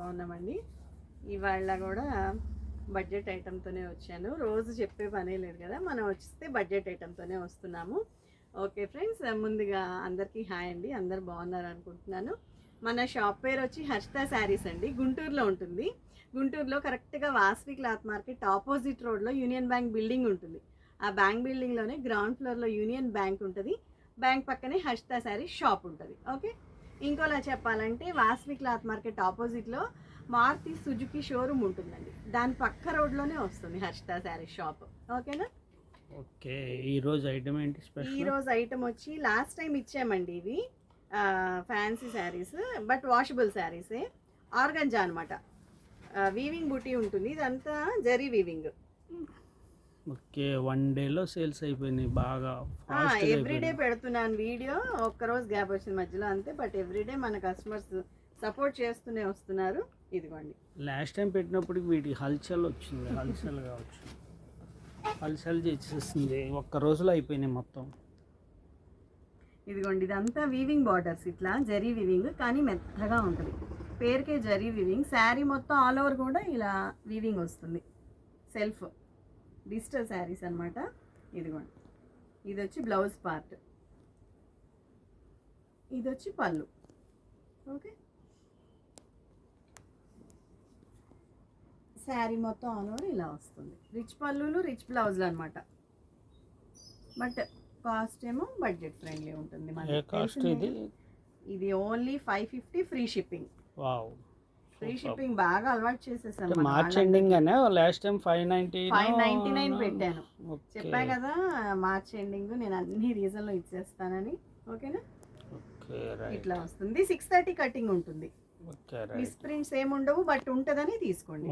బాగున్నామండి. ఇవాళ కూడా బడ్జెట్ ఐటెంతోనే వచ్చాను. రోజు చెప్పే పనే లేదు కదా మనం వస్తే బడ్జెట్ ఐటెంతోనే వస్తున్నాము. ఓకే ఫ్రెండ్స్ ముందుగా అందరికీ హాయ్ అండి. అందరు బాగున్నారు అనుకుంటున్నాను. మన షాప్ పేరు వచ్చి హర్షిత శారీస్ అండి. గుంటూరులో ఉంటుంది. గుంటూరులో కరెక్ట్గా వాసవి క్లాత్ మార్కెట్ ఆపోజిట్ రోడ్లో యూనియన్ బ్యాంక్ బిల్డింగ్ ఉంటుంది. ఆ బ్యాంక్ బిల్డింగ్లోనే గ్రౌండ్ ఫ్లోర్లో యూనియన్ బ్యాంక్ ఉంటుంది. బ్యాంక్ పక్కనే హర్షిత శారీస్ షాప్ ఉంటుంది. ఓకే? ఇంకోలా చెప్పాలంటే వాస్వి క్లాత్ మార్కెట్ ఆపోజిట్లో మారుతి సుజుకి షోరూమ్ ఉంటుందండి. దాని పక్క రోడ్లోనే వస్తుంది హర్షిత శారీస్ షాప్. ఓకేనా? ఓకే ఈ రోజు ఐటమ్ ఏంటి ఈ స్పెషల్ రోజు ఐటమ్ వచ్చి లాస్ట్ టైం ఇచ్చామండి ఇవి. ఫ్యాన్సీ శారీస్ బట్ వాషబుల్ శారీసే. ఆర్గంజా అనమాట వీవింగ్ బుటీ ఉంటుంది. ఇదంతా జరీ వీవింగ్ ఓకే వన్ డేలో సేల్స్ అయిపోయినాయి బాగా ఎవ్రీడే. పెడుతున్నాను వీడియో ఒక్కరోజు గ్యాప్ వచ్చిన మధ్యలో అంతే బట్ ఎవ్రీడే మన కస్టమర్స్ సపోర్ట్ చేస్తూనే వస్తున్నారు. ఇదిగోండి. లాస్ట్ టైం పెట్టినప్పటికి వీటికి హల్చల్ వచ్చింది హల్చల్ కావచ్చు. హల్చల్ చేసేసింది ఒక్క రోజులో అయిపోయినాయి మొత్తం. ఇదిగోండి ఇదంతా వీవింగ్ బార్డర్స్ ఇట్లా జరీ వీవింగ్ కానీ మెత్తగా ఉంటుంది. పేరుకే జరీ వీవింగ్ శారీ మొత్తం ఆల్ ఓవర్ కూడా ఇలా వీవింగ్ వస్తుంది. సెల్ఫ్ డిజిటల్ శారీస్ అన్నమాట. ఇదిగోండి. ఇది వచ్చి బ్లౌజ్ పార్ట్. ఇది వచ్చి పళ్ళు. ఓకే? శారీ మొత్తం ఆల్ ఓవర్ ఇలా వస్తుంది. రిచ్ పళ్ళులు రిచ్ బ్లౌజులు అనమాట బట్ కాస్ట్ ఏమో బడ్జెట్ ఫ్రెండ్లీ ఉంటుంది. ఇది? Only five fifty free shipping. Free shipping బాగా అలవాటు చేసేసాం మార్చ్ ఎండింగ్ అనే last time five ninety five ninety nine పెట్టాను. చెప్పా కదా మార్చ్ ఎండింగ్ నేను అన్ని రీజన్లో ఇచ్చేస్తానని. ఓకేనా? ఇట్లా వస్తుంది. సిక్స్ థర్టీ కటింగ్ ఉంటుంది. ఓకే రైట్ మిస్ ప్రింట్స్ ఏమి ఉండవు బట్ ఉంటదని తీసుకోండి.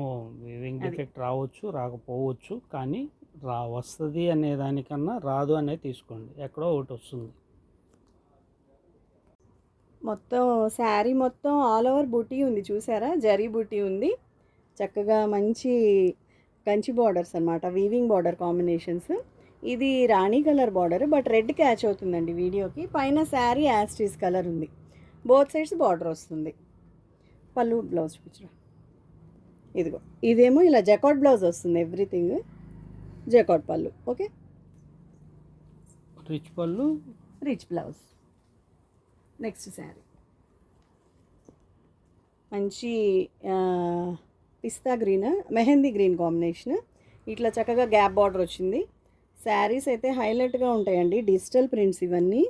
వివింగ్ అది. డిఫెక్ట్ రావచ్చు రాకపోవచ్చు కానీ రా వస్తుంది అనే దానికన్నా రాదు అనేది తీసుకోండి. ఎక్కడో ఒకటి వస్తుంది. మొత్తం శారీ మొత్తం ఆల్ ఓవర్ బుటీ ఉంది చూసారా? జరీ బుటీ ఉంది. చక్కగా మంచి కంచి బార్డర్స్ అన్నమాట వీవింగ్ బార్డర్ కాంబినేషన్స్ ఇది రాణి colour border but red catch అవుతుందండి వీడియోకి. పైన శారీ యాస్టీస్ కలర్ ఉంది. బోత్ సైడ్స్ బార్డర్ వస్తుంది. పళ్ళు బ్లౌజ్ చూపించరా? ఇదిగో ఇదేమో ఇలా జకాట్ బ్లౌజ్ వస్తుంది ఎవ్రీథింగ్ జకాట్ పళ్ళు ఓకే రిచ్ పళ్ళు. Rich blouse next saree. మంచి పిస్తా గ్రీన్ మెహందీ గ్రీన్ కాంబినేషన్. ఇట్లా చక్కగా గ్యాప్ బార్డర్ వచ్చింది. శారీస్ అయితే హైలైట్గా ఉంటాయండి. డిజిటల్ ప్రింట్స్ ఇవన్నీ.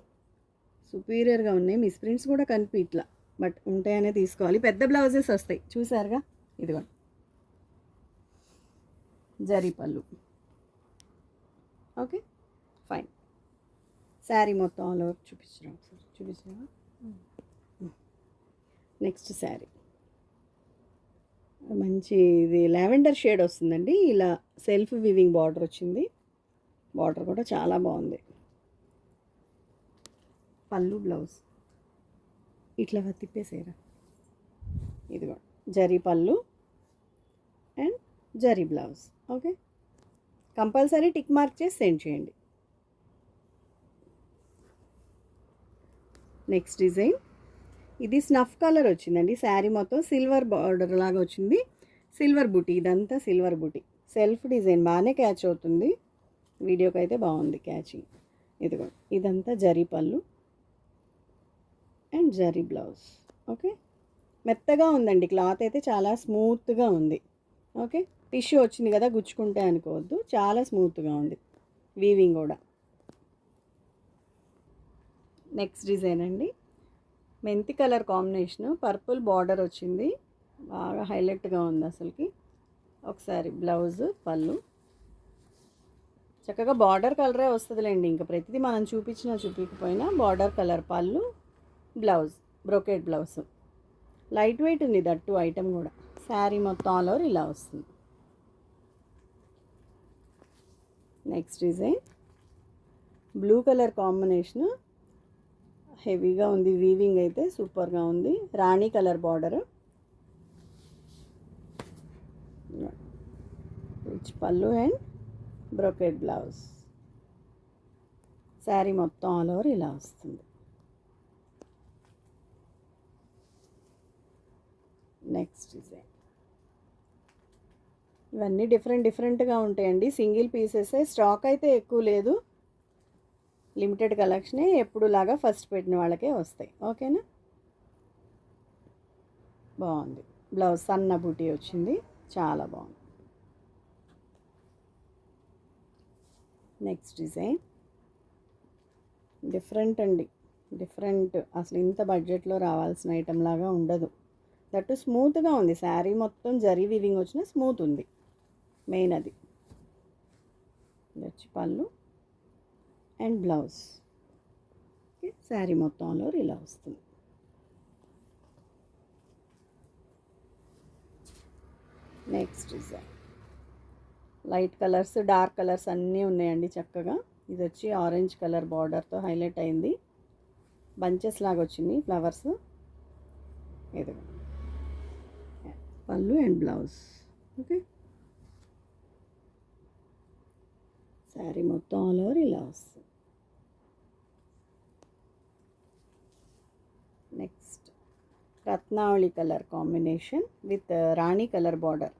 సుపీరియర్గా ఉన్నాయి. మిస్ ప్రింట్స్ కూడా కనిపి ఇట్లా. బట్ ఉంటాయనే తీసుకోవాలి. పెద్ద బ్లౌజెస్ వస్తాయి. చూసారుగా? ఇదిగో. జరీ పళ్ళు. ఓకే? ఫైన్. శారీ మొత్తం ఆల్ ఓవర్ చూపించడం ఒకసారి చూపించరా నెక్స్ట్ శారీ. మంచి ఇది లావెండర్ షేడ్ వస్తుందండి. ఇలా సెల్ఫ్ వివింగ్ బార్డర్ వచ్చింది. బార్డర్ కూడా చాలా బాగుంది. పళ్ళు బ్లౌజ్. ఇట్లా తిప్పేసేరా. ఇదిగో జరీ పళ్ళు and zari blouse. Okay? Compulsory tick mark చేసి సెండ్ చేయండి. Next design. ఇది స్నఫ్ కలర్ వచ్చిందండి. శారీ మొత్తం సిల్వర్ బార్డర్ లాగా వచ్చింది. సిల్వర్ బుటీ ఇదంతా సిల్వర్ బుటీ. సెల్ఫ్ డిజైన్ బాగానే క్యాచ్ అవుతుంది. వీడియోకి అయితే బాగుంది క్యాచింగ్. ఇదిగో ఇదంతా జరీ పళ్ళు అండ్ జరీ బ్లౌజ్. ఓకే? మెత్తగా ఉందండి. క్లాత్ అయితే చాలా స్మూత్గా ఉంది. ఓకే? టిష్యూ వచ్చింది కదా గుచ్చుకుంటే అనుకోవద్దు. చాలా స్మూత్గా ఉంది. వీవింగ్ కూడా. నెక్స్ట్ డిజైన్ అండి. మెంతి కలర్ కాంబినేషన్. పర్పుల్ బార్డర్ వచ్చింది. బాగా హైలైట్గా ఉంది అసలుకి. ఒకసారి బ్లౌజ్ పళ్ళు. చక్కగా బార్డర్ కలరే వస్తుందిలేండి. ఇంకా ప్రతిదీ మనం చూపించినా చూపించకపోయినా బార్డర్ కలర్ పళ్ళు blouse brocade blouse. Light weight ఉంది దట్టు ఐటెం కూడా. శారీ మొత్తం ఆల్ ఓవర్ ఇలా వస్తుంది. Next design. Blue colour combination. హెవీగా ఉంది వీవింగ్ అయితే సూపర్గా ఉంది. రాణి కలర్ బార్డర్. రిచ్ పళ్ళు అండ్ బ్రోకెట్ బ్లౌజ్ శారీ మొత్తం ఆల్ ఓవర్ ఇలా వస్తుంది. నెక్స్ట్ డిజైన్ ఇవన్నీ డిఫరెంట్ డిఫరెంట్గా ఉంటాయండి. సింగిల్ పీసెస్ స్టాక్ అయితే ఎక్కువ లేదు. లిమిటెడ్ కలెక్షనే ఎప్పుడులాగా ఫస్ట్ పెట్టిన వాళ్ళకే వస్తాయి. ఓకేనా? బాగుంది. బ్లౌజ్ సన్న బూటీ వచ్చింది. చాలా బాగుంది. Next design. డిఫరెంట్ అండి. డిఫరెంట్. అసలు ఇంత బడ్జెట్లో రావాల్సిన ఐటెం లాగా ఉండదు. దట్టు స్మూత్గా ఉంది. శారీ మొత్తం జరీ వివింగ్ వచ్చిన స్మూత్ ఉంది. మెయిన్ అది. వచ్చి పళ్ళు. And blouse. శారీ మొత్తంలో ఇలా వస్తుంది. Next design light colours dark colours అన్నీ ఉన్నాయండి చక్కగా. ఇది వచ్చి ఆరెంజ్ కలర్ బార్డర్తో హైలైట్ అయింది. బంచెస్ లాగా వచ్చింది ఫ్లవర్స్ ఇది పళ్ళు అండ్ బ్లౌజ్. ఓకే. శారీ మొత్తం ఆల్ ఓవర్ ఇలా వస్తుంది నెక్స్ట్ రత్నావళి కలర్ కాంబినేషన్ విత్ uh, రాణి కలర్ బార్డర్.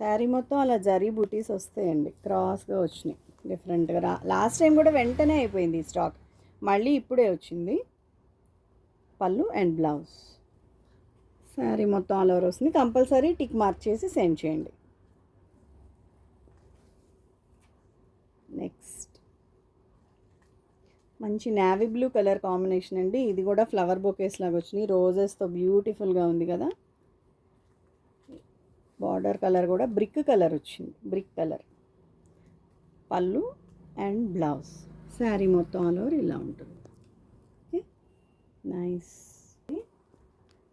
శారీ మొత్తం అలా జరీ బూటీస్ వస్తాయండి. క్రాస్గా వచ్చినాయి. డిఫరెంట్గా రా లాస్ట్ టైం కూడా వెంటనే అయిపోయింది ఈ స్టాక్ మళ్ళీ ఇప్పుడే వచ్చింది. పళ్ళు అండ్ బ్లౌజ్ శారీ మొత్తం ఆల్ ఓవర్ వస్తుంది. కంపల్సరీ టిక్ మార్క్ చేసి సెండ్ చేయండి నెక్స్ట్ మంచి నావీ బ్లూ కలర్ కాంబినేషన్ అండి. ఇది కూడా ఫ్లవర్ బొకేస్ లాగా వచ్చినాయి. రోజెస్తో బ్యూటిఫుల్గా ఉంది కదా. బార్డర్ కలర్ కూడా బ్రిక్ కలర్ వచ్చింది. బ్రిక్ కలర్ పళ్ళు అండ్ బ్లౌజ్ శారీ మొత్తం ఆల్ ఓవర్ ఇలా ఉంటుంది. ఓకే నైస్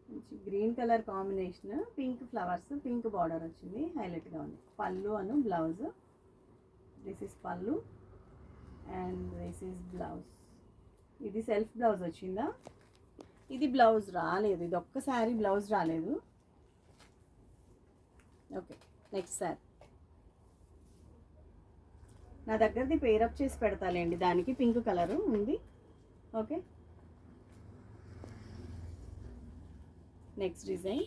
మంచి green colour combination pink flowers pink border వచ్చింది. హైలైట్గా ఉంది. పళ్ళు అను బ్లౌజ్ దిస్ ఇస్ పళ్ళు. అండ్ దిస్ ఈస్ ఇది సెల్ఫ్ బ్లౌజ్ వచ్చిందా? ఇది బ్లౌజ్ రాలేదు. ఇది ఒక్కసారి బ్లౌజ్ రాలేదు. ఓకే నెక్స్ట్ సార్ నా దగ్గరది పేరప్ చేసి పెడతాలేండి. దానికి పింక్ కలర్ ఉంది. Okay. Next design.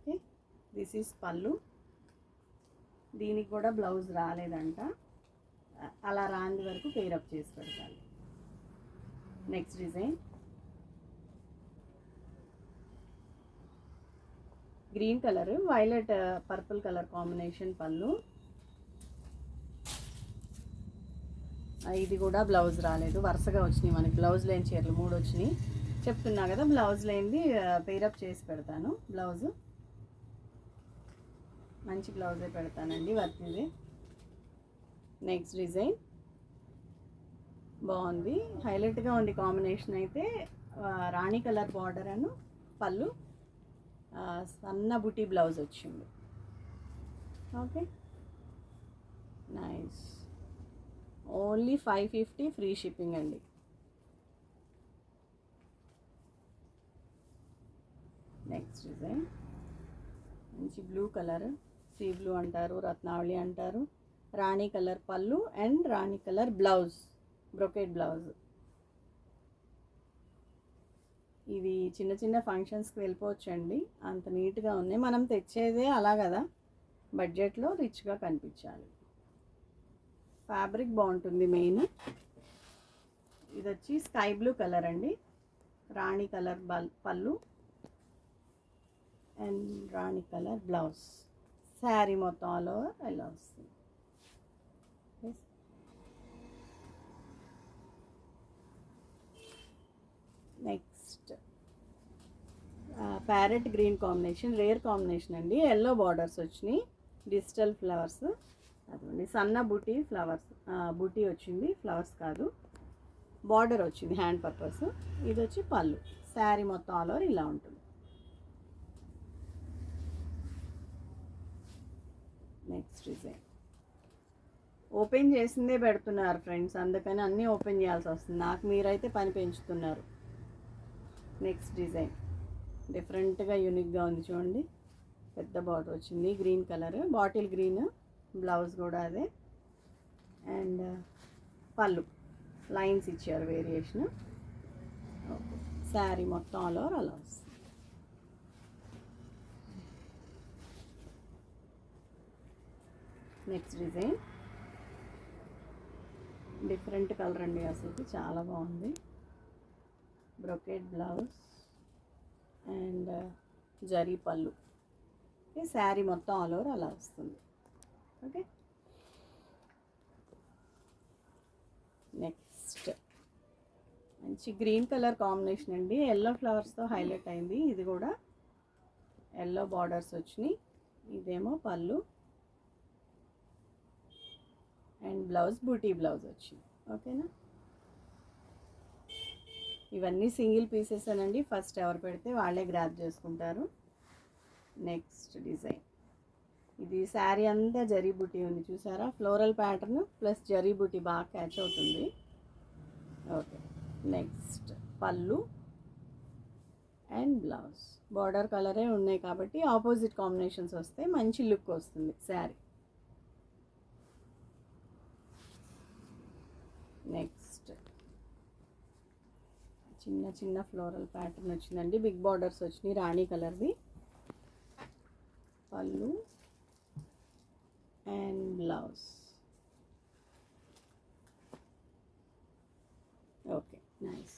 Okay. This is పళ్ళు. దీనికి కూడా బ్లౌజ్ రాలేదంట. అలా రాని వరకు పేరప్ చేసి పెడతాను. Next design green colour violet purple colour combination పళ్ళు. ఇది కూడా బ్లౌజ్ రాలేదు. వరుసగా వచ్చినాయి మనకి. బ్లౌజ్ లేని చీరలు మూడు వచ్చినాయి. చెప్తున్నా కదా బ్లౌజ్ లేనిది పేరప్ చేసి పెడతాను. బ్లౌజ్ మంచి బ్లౌజే పెడతానండి వర్తిది నెక్స్ట్ డిజైన్. బాగుంది. హైలైట్గా ఉంది కాంబినేషన్ అయితే. రాణి కలర్ బార్డర్ అను పళ్ళు. సన్న బుటీ బ్లౌజ్ వచ్చింది. Okay. Nice. Only five fifty free shipping అండి. Next design. మంచి బ్లూ కలర్. సీ బ్లూ అంటారు రత్నావళి అంటారు. రాణి కలర్ పళ్ళు అండ్ రాణి కలర్ బ్లౌజ్ బ్రొకెట్ బ్లౌజ్. ఇవి చిన్న చిన్న ఫంక్షన్స్కి వెళ్ళిపోవచ్చండి. అంత నీట్గా ఉన్నాయి. మనం తెచ్చేదే అలా కదా. బడ్జెట్లో రిచ్గా కనిపించాలి. ఫ్యాబ్రిక్ బాగుంటుంది మెయిన్. ఇది వచ్చి స్కై బ్లూ కలర్ అండి. రాణి కలర్ బల్ పళ్ళు. అండ్ రాణి కలర్ బ్లౌజ్. శారీ మొత్తం ఆల్ ఓవర్ ఇలా వస్తుంది next. Parrot green combination rare combination అండి. ఎల్లో బార్డర్స్ వచ్చినాయి. Digital flowers. అదండి. సన్న బూటీ ఫ్లవర్స్. బూటీ వచ్చింది. ఫ్లవర్స్ కాదు. బార్డర్ వచ్చింది. Hand purpose. ఇది వచ్చి పళ్ళు. శారీ మొత్తం ఆల్ ఓవర్ ఇలా ఉంటుంది. Next design. ఓపెన్ చేసిందే పెడుతున్నారు ఫ్రెండ్స్. అందుకని అన్నీ ఓపెన్ చేయాల్సి వస్తుంది. నాకు మీరైతే పని పెంచుతున్నారు. Next design. డిఫరెంట్గా యూనిక్గా ఉంది చూడండి. పెద్ద బాటిల్ వచ్చింది. Green colour. Bottle green blouse కూడా అదే. అండ్ uh, పళ్ళు. లైన్స్ ఇచ్చారు వేరియేషన్. శారీ మొత్తం ఆల్ ఓవర్ అలా వస్తుంది. Next design. డిఫరెంట్ కలర్ అండి అసలు చాలా బాగుంది. బ్రొకెట్ బ్లౌజ్ అండ్ జరీ పళ్ళు ఈ శారీ మొత్తం ఆల్ ఓవర్ అలా వస్తుంది. ఓకే నెక్స్ట్ మంచి గ్రీన్ కలర్ కాంబినేషన్ అండి. ఎల్లో ఫ్లవర్స్తో హైలైట్ అయింది. ఇది కూడా ఎల్లో బార్డర్స్ వచ్చినాయి. ఇదేమో పళ్ళు అండ్ బ్లౌజ్ బూటీ బ్లౌజ్ వచ్చింది. ఓకేనా ఇవన్నీ సింగిల్ పీసెస్ అనండి. ఫస్ట్ ఎవరు పెడితే వాళ్ళే గ్రాప్ చేసుకుంటారు. నెక్స్ట్ డిజైన్ ఇది శారీ అంతా జరీ బుటీ ఉంది చూసారా? ఫ్లోరల్ ప్యాటర్న్ ప్లస్ జరీ బుటీ బాగా క్యాచ్ అవుతుంది. ఓకే నెక్స్ట్ పళ్ళు అండ్ బ్లౌజ్ బార్డర్ కలరే ఉన్నాయి కాబట్టి ఆపోజిట్ కాంబినేషన్స్ వస్తే మంచి లుక్ వస్తుంది శారీ నెక్స్ట్ చిన్న చిన్న ఫ్లోరల్ ప్యాటర్న్ వచ్చిందండి. బిగ్ బార్డర్స్ వచ్చినాయి రాణి కలర్ది పళ్ళు. అండ్ బ్లౌజ్ ఓకే నైస్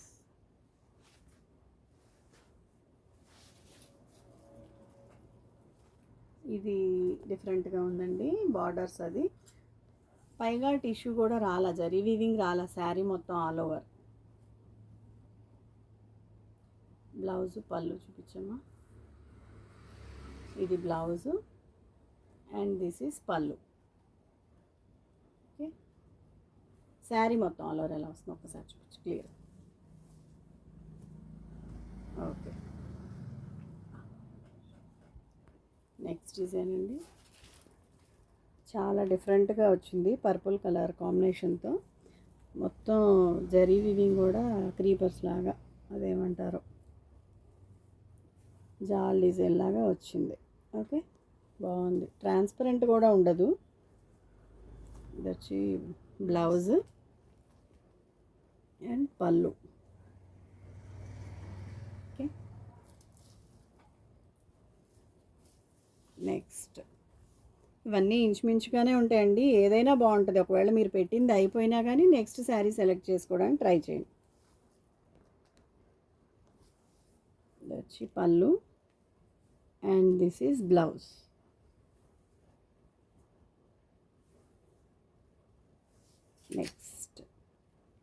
ఇది డిఫరెంట్గా ఉందండి బార్డర్స్ అది. పైగా టిష్యూ కూడా రాలా జరీ వీవింగ్ రాలా శారీ మొత్తం ఆల్ ఓవర్ బ్లౌజ్ పళ్ళు చూపించమ్మా. ఇది బ్లౌజు. అండ్ దిస్ ఈస్ పళ్ళు. ఓకే శారీ మొత్తం ఆల్ ఓవర్ ఎలా వస్తుంది ఒకసారి చూపించు. క్లియర్ ఓకే నెక్స్ట్ డిజైన్ అండి. చాలా డిఫరెంట్గా వచ్చింది. పర్పుల్ కలర్ కాంబినేషన్తో మొత్తం జరీ వివింగ్ కూడా క్రీపర్స్ లాగా అదేమంటారు. జాల్ డిజైన్ లాగా వచ్చింది. ఓకే? బాగుంది. ట్రాన్స్పరెంట్ కూడా ఉండదు. ఇది వచ్చి బ్లౌజ్ అండ్ పళ్ళు. ఓకే? నెక్స్ట్. ఇవన్నీ ఇంచుమించుగానే ఉంటాయండి. ఏదైనా బాగుంటుంది. ఒకవేళ మీరు పెట్టింది అయిపోయినా కానీ నెక్స్ట్ శారీ సెలెక్ట్ చేసుకోవడానికి ట్రై చేయండి. ఇది వచ్చి పళ్ళు. And this is blouse next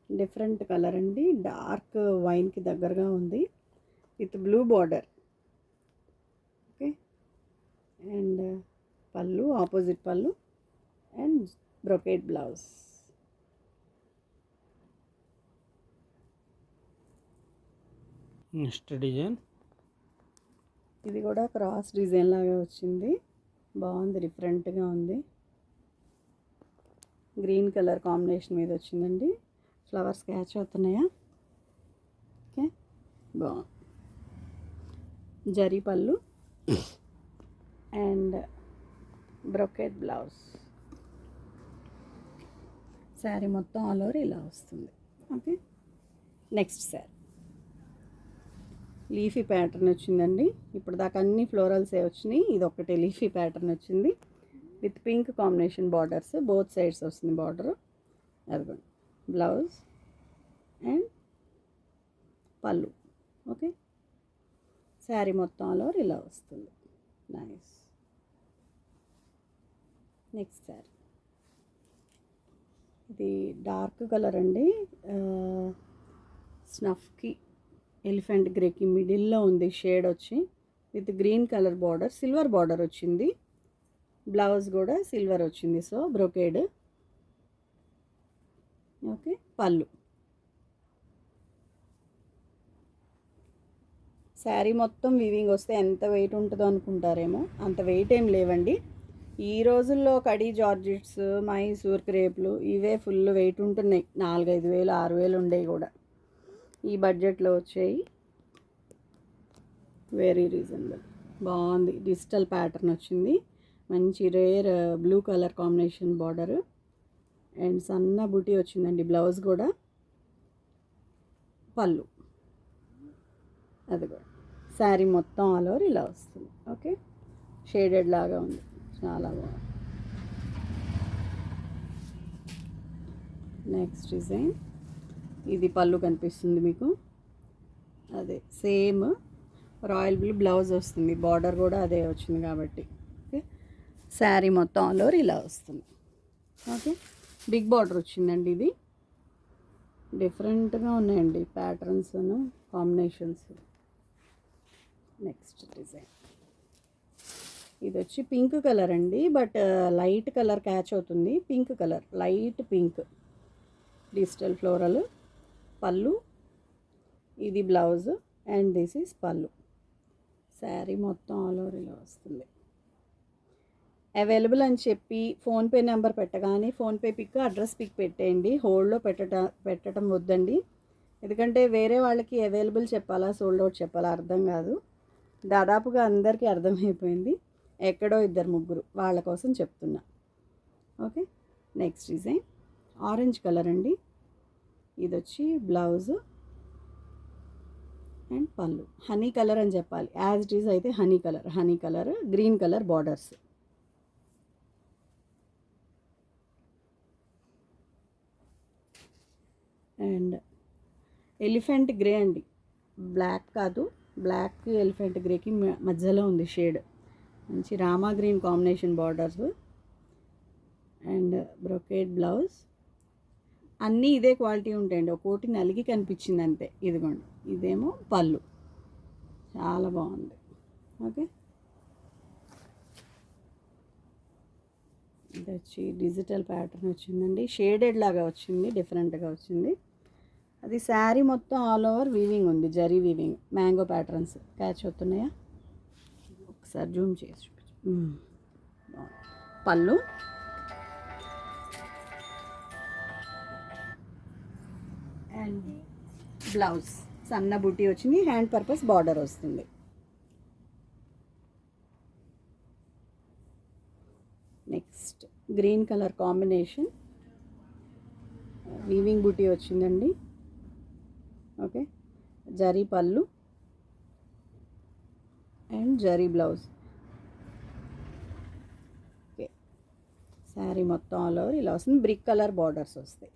different colour అండి. డార్క్ వైన్కి దగ్గరగా ఉంది. With blue border okay and పళ్ళు ఆపోజిట్ పళ్ళు. And brocade blouse next design ఇది కూడా క్రాస్ డిజైన్ లాగా వచ్చింది. బాగుంది డిఫరెంట్గా ఉంది. గ్రీన్ కలర్ కాంబినేషన్ మీద వచ్చిందండి. ఫ్లవర్స్ క్యాచ్ అవుతున్నాయా? ఓకే బాగుంది. జరీ పళ్ళు అండ్ బ్రొకెట్ బ్లౌజ్. శారీ మొత్తం ఆల్ ఓవర్ ఇలా వస్తుంది. Okay next saree. Leafy pattern వచ్చిందండి. ఇప్పుడు దాకా అన్ని ఫ్లోరల్సే వచ్చినాయి. ఇది ఒకటి లీఫీ ప్యాటర్న్ వచ్చింది. With pink combination borders. Both sides వస్తుంది బార్డర్. అదిగోండి. బ్లౌజ్ అండ్ పళ్ళు. ఓకే? శారీ మొత్తం ఆల్ ఓవర్ ఇలా వస్తుంది. నైస్. నెక్స్ట్ శారీ. ఇది డార్క్ కలర్ అండి. స్నఫ్కి ఎలిఫెంట్ గ్రేకి మిడిల్లో ఉంది షేడ్ వచ్చి with green colour border silver border వచ్చింది. బ్లౌజ్ కూడా సిల్వర్ వచ్చింది. So brocade. ఓకే పళ్ళు. శారీ మొత్తం వీవింగ్ వస్తే ఎంత వెయిట్ ఉంటుందో అనుకుంటారేమో. అంత వెయిట్ ఏం లేవండి. ఈ రోజుల్లో కడీ జార్జెట్స్ మైసూర్ క్రేప్లు ఇవే ఫుల్ వెయిట్ ఉంటున్నాయి. నాలుగైదు వేలు ఆరు వేలు ఉండేవి కూడా. ఈ బడ్జెట్లో వచ్చాయి. వెరీ రీజనబుల్ బాగుంది. డిజిటల్ ప్యాటర్న్ వచ్చింది. మంచి rare blue colour combination border. And సన్న బూటీ వచ్చిందండి బ్లౌజ్ కూడా. పళ్ళు. అది కూడా. శారీ మొత్తం ఆల్ ఓవర్ ఇలా వస్తుంది. ఓకే? షేడెడ్ లాగా ఉంది. చాలా బాగుంది. Next design. ఇది పళ్ళు కనిపిస్తుంది మీకు. అదే సేమ్ రాయల్ బ్లూ బ్లౌజ్ వస్తుంది. బార్డర్ కూడా అదే వచ్చింది కాబట్టి. ఓకే? శారీ మొత్తం ఆల్ ఓవర్ ఇలా వస్తుంది. ఓకే? బిగ్ బార్డర్ వచ్చిందండి ఇది. డిఫరెంట్గా ఉన్నాయండి ప్యాటర్న్స్ కాంబినేషన్స్. Next design. ఇది వచ్చి పింక్ కలర్ అండి బట్ లైట్ కలర్ క్యాచ్ అవుతుంది. Pink colour light pink. Digital floral. పళ్ళు. ఇది బ్లౌజ్ అండ్ దిస్ ఈస్ పళ్ళు. శారీ మొత్తం ఆల్ ఓవర్ ఇలా వస్తుంది. అవైలబుల్ అని చెప్పి ఫోన్పే నెంబర్ పెట్టగానే ఫోన్పే పిక్ అడ్రస్ పిక్ పెట్టేయండి. హోల్డ్లో పెట్టట పెట్టడం వద్దండి. ఎందుకంటే వేరే వాళ్ళకి అవైలబుల్ చెప్పాలా సోల్డ్ అవుట్ చెప్పాలా అర్థం కాదు. దాదాపుగా అందరికీ అర్థమైపోయింది. ఎక్కడో ఇద్దరు ముగ్గురు వాళ్ళ కోసం చెప్తున్నా. Okay? Next design. Orange colour అండి. ఇది వచ్చి బ్లౌజ్ అండ్ పళ్ళు. హనీ కలర్ అని చెప్పాలి. యాజ్ ఇట్ ఈజ్ అయితే honey colour. Honey colour green colour borders. And elephant grey అండి. బ్లాక్ కాదు. బ్లాక్ ఎలిఫెంట్ గ్రేకి మ- మధ్యలో ఉంది షేడ్. మంచి Rama green combination borders. And brocade blouse. అన్నీ ఇదే క్వాలిటీ ఉంటాయండి. ఒక్కోటి నలిగి కనిపించింది అంతే. ఇదిగోండి. ఇదేమో పళ్ళు. చాలా బాగుంది. ఓకే? ఇది వచ్చి డిజిటల్ ప్యాటర్న్ వచ్చిందండి. షేడెడ్ లాగా వచ్చింది. డిఫరెంట్గా వచ్చింది. అది శారీ మొత్తం ఆల్ ఓవర్ వీవింగ్ ఉంది. Zari weaving. Mango patterns catch అవుతున్నాయా? ఒకసారి జూమ్ చేసి చూపించు. పళ్ళు. And blouse. సన్న బుట్టి వచ్చింది హ్యాండ్ పర్పస్ బార్డర్ వస్తుంది. Next green colour combination. Weaving బుటీ వచ్చిందండి. ఓకే. జరీ పళ్ళు. And zari blouse. Okay. Sari మొత్తం ఆల్ ఓవర్ ఇలా వస్తుంది. బ్రిక్ కలర్ బార్డర్స్ వస్తాయి.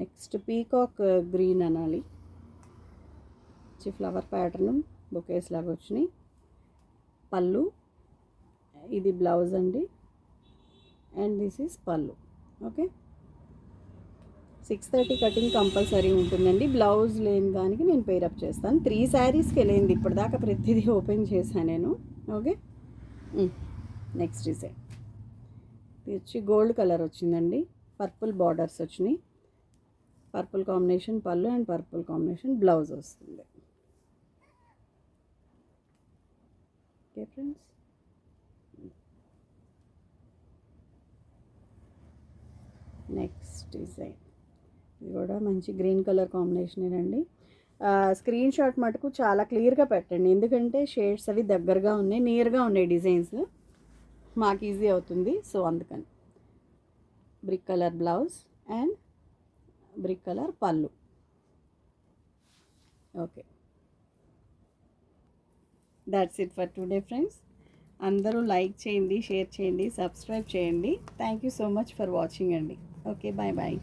నెక్స్ట్ పీకాక్ గ్రీన్ అనాలి. వచ్చి ఫ్లవర్ ప్యాటర్న్ బొకేస్ లాగా వచ్చినాయి. పళ్ళు ఇది బ్లౌజ్ అండి. అండ్ దిస్ ఈస్ పళ్ళు okay. Six thirty cutting compulsory ఉంటుందండి. బ్లౌజ్ లేని దానికి నేను పేరప్ చేస్తాను. త్రీ శారీస్కి వెళ్ళింది ఇప్పటిదాకా ప్రతిదీ ఓపెన్ చేశాను నేను ఓకే. Next design. ఇది వచ్చి గోల్డ్ కలర్ వచ్చిందండి. పర్పుల్ బార్డర్స్ వచ్చినాయి. పర్పుల్ కాంబినేషన్ పళ్ళు అండ్ పర్పుల్ కాంబినేషన్ బ్లౌజ్ వస్తుంది. Okay friends. Next design. ఇది కూడా మంచి గ్రీన్ కలర్ కాంబినేషనేనండి స్క్రీన్ షాట్ మటుకు చాలా క్లియర్గా పెట్టండి. ఎందుకంటే షేడ్స్ అవి దగ్గరగా ఉన్నాయి నియర్గా ఉన్నాయి డిజైన్స్. మాకు ఈజీ అవుతుంది. సో అందుకని. Brick colour blouse and brick colour పళ్ళు. Okay. That's it for today friends అందరూ లైక్ చేయండి షేర్ చేయండి సబ్స్క్రైబ్ చేయండి. Thank you so much for watching అండి. Okay bye bye